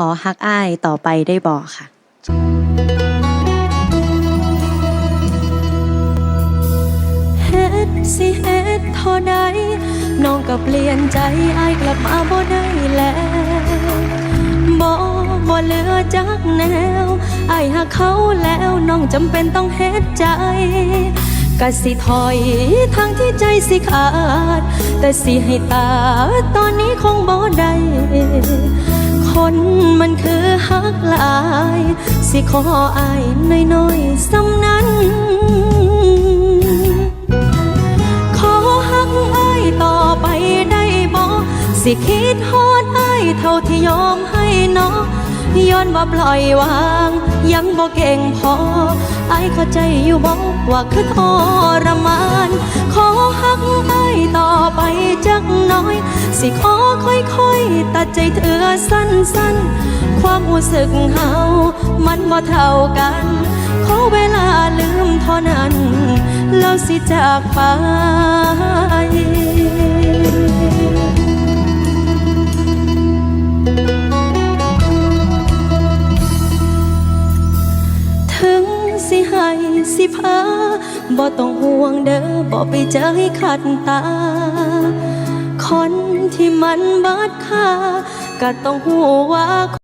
ขอฮักอ้ายต่อไปได้บอกค่ะ เฮ็ดสิเฮ็ดเท่าใดน้องก็เปลี่ยนใจอายกลับมาบ่ได้แล้วบ่บ่เหลือจักแนวอายหักเขาแล้วน้องจำเป็นต้องเฮ็ดใจกะสิถอยทางที่ใจสิขาด แต่สิให้ตาตอนนี้คงบ่ได้ คนมันคือฮักหลาย สิขออายน้อยๆสำนั้น ขอหักอ้ายต่อไปได้บ่สิคิดฮอดอ้ายเท่าที่ยอมให้เนาะย้อนว่าปล่อยวาง ยังบ่เก่งพออ้ายเข้าใจอยู่บ่ว่าคือทรมาน ขอหักอ้ายต่อไปจักน้อย สิขอค่อยๆ ตัดใจเธอสั้นๆ ความรู้สึกเฮา มันบ่เท่ากัน ขอเวลาลืมเท่านั้น แล้วสิจากไปถึงสิให้สิพาบ่ต้องห่วงเด้อบ่ไปเจอให้ขัดตา คนที่มันบาดค่าก็ต้องหูว่า